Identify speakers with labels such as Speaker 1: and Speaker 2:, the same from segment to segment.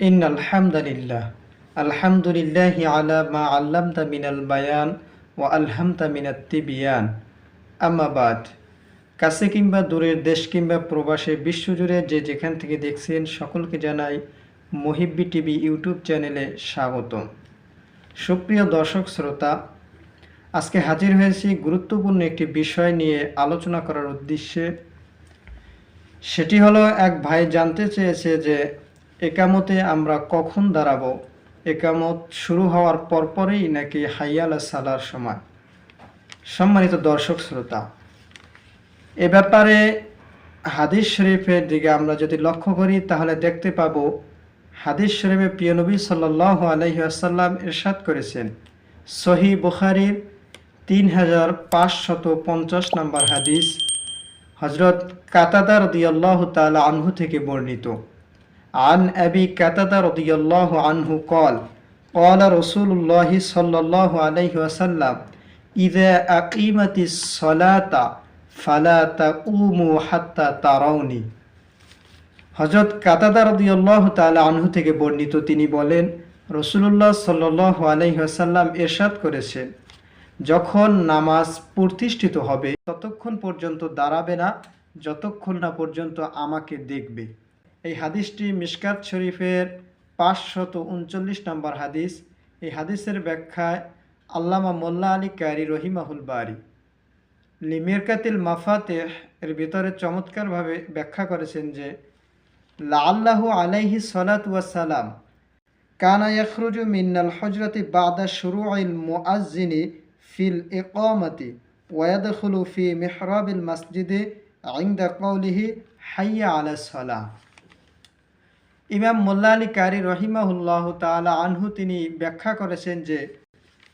Speaker 1: In আলহামদুলিল্লাহ আলহামদুলিল্লাহ আলা মা আল্লাম মিনাল বায়ান ও আলহাম মিনাত কাছে কিংবা দূরের দেশ কিংবা প্রবাসে বিশ্বজুড়ে যে যেখান থেকে দেখছেন সকলকে জানাই মহিব্বি টিভি ইউটিউব চ্যানেলে স্বাগত সুপ্রিয় দর্শক শ্রোতা, আজকে হাজির হয়েছি গুরুত্বপূর্ণ একটি বিষয় নিয়ে আলোচনা করার উদ্দেশ্যে। সেটি হলো, এক ভাই জানতে চেয়েছে যে একামতে আমরা কখন দাঁড়াবো? একামত শুরু হওয়ার পরপরেই নাকি হাইয়াল সালার সময়? সম্মানিত দর্শক, শ্রোতা, এ ব্যাপারে হাদিস শরীফের দিকে আমরা যদি লক্ষ্য করি, তাহলে দেখতে পাব হাদিস শরীফে পিয়নবী সাল্লাহ আলহি আসাল্লাম ইরশাদ করেছেন। সহি বুখারির তিন হাজার পাঁচশত পঞ্চাশ নম্বর হাদিস হজরত কাতাদা রদিয়াল্লাহ তালা আনহু থেকে বর্ণিত। عن أبي كتادة رضي الله عنه قال قال رسول الله صلى الله عليه وسلم إذا أقيمت الصلاة فلا تقوموا حتى تروني হজরত কাতাদা রদিয়াল্লাহ তালা আনহু থেকে বর্ণিত তিনি বলেন রসুল্লাহ সাল্লাহ আলহিহাসাল্লাম এরশাদ করেছেন যখন নামাজ প্রতিষ্ঠিত হবে ততক্ষণ পর্যন্ত দাঁড়াবে না যতক্ষণ না পর্যন্ত আমাকে দেখবে এই হাদিসটি মিসকাত শরীফের পাঁচশত উনচল্লিশ নম্বর হাদিস। এই হাদিসের ব্যাখ্যায় আল্লামা মোল্লা আলী কারি রহিমাহুল বারি। লিমিরকাতিল মাফাতেহ এর ভিতরে চমৎকারভাবে ব্যাখ্যা করেছেন যে লাল্লাহ আলাইহি সলাত ওয়াসালাম কানা ইয়ুজু মিন্নাল হজরতি বাদা শুরু আইল মোয়াজিনী ফিল ইকামাতি ওয়াদ ফি মেহরাবিল মসজিদে আইন্দা কৌলিহি হাইয়া আলা সালাম ইমাম মোল্লা আলী কারি রহিমাহুল্লাহ তালা আনহু তিনি ব্যাখ্যা করেছেন যে,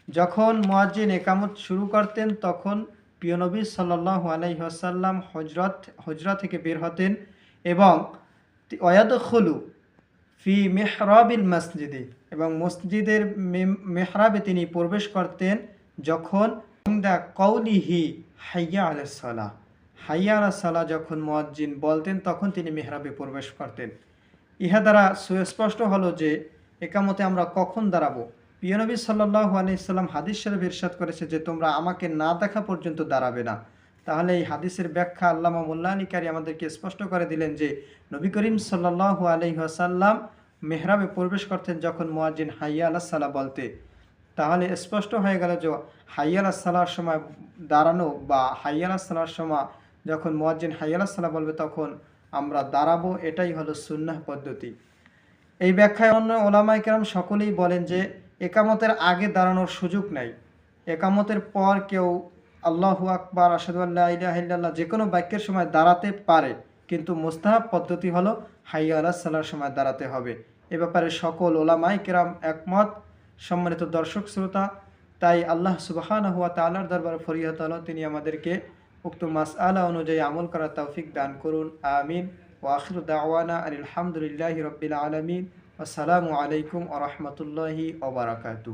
Speaker 1: যখন মোয়াজ্জিন একামত শুরু করতেন, তখন পিয়নবী সাল্লাহ আলাইসাল্লাম হজরত হজরা থেকে বের হতেন এবং অয়াদ খলু ফি মেহরাবিল মসজিদে এবং মসজিদের মেহরাবে তিনি প্রবেশ করতেন যখন দা কৌলিহি হাইয়া আলাইসাল্লাহ হাইয়া আলাহ যখন মোয়াজ্জিন বলতেন, তখন তিনি মেহরাবে প্রবেশ করতেন। ইহা দ্বারা সুস্পষ্ট হলো যে একামতে আমরা কখন দাঁড়াবো। পিয়নবী সাল্লাহ আলাইসাল্লাম হাদিস শরীফ ইরশাদ করেছে যে, তোমরা আমাকে না দেখা পর্যন্ত দাঁড়াবে না। তাহলে এই হাদিসের ব্যাখ্যা আল্লামা মোল্লা আলিকারি আমাদেরকে স্পষ্ট করে দিলেন যে, নবী করিম সাল্লাহ আলহিহাসাল্লাম মেহরাবে প্রবেশ করতেন যখন মোয়াজিন হাইয়া আল্লাহ সাল্লাহ বলতে। তাহলে স্পষ্ট হয়ে গেল যে, হাইয়া আল্লাহ সাল্লাহর সময় দাঁড়ানো বা হাইয়া আল্লাহ সাল্লাহর সময় যখন মোয়াজিন হাইয়া আল্লাহ সাল্লাহ বলবে তখন আমরা দাঁড়াবো, এটাই হলো সুন্নাহ পদ্ধতি। এই ব্যাখ্যায় অন্য ওলামাই কেরাম সকলেই বলেন যে, একামতের আগে দাঁড়ানোর সুযোগ নাই। একামতের পর কেউ আল্লাহু আকবার আসাদুল্লাহ যে কোনো বাক্যের সময় দাঁড়াতে পারে, কিন্তু মোস্তাহাব পদ্ধতি হলো হাইয়া আল্লাহ সময় দাঁড়াতে হবে। এ ব্যাপারে সকল ওলামাই কেরাম একমত। সম্মানিত দর্শক, শ্রোতা, তাই আল্লাহ সুবাহান হুয়া তাল্লার দরবার ফরিয়াত তিনি আমাদেরকে উক্ত মাস আলা অনুযায়ী আমল করার তৌফিক দান করুন আমিন ও আখির দাওয়ানা আলহামদুলিল্লাহ রবিল আলমিন আসসালামু আলাইকুম আ রহমতুল্লাহি ওবরাকাতু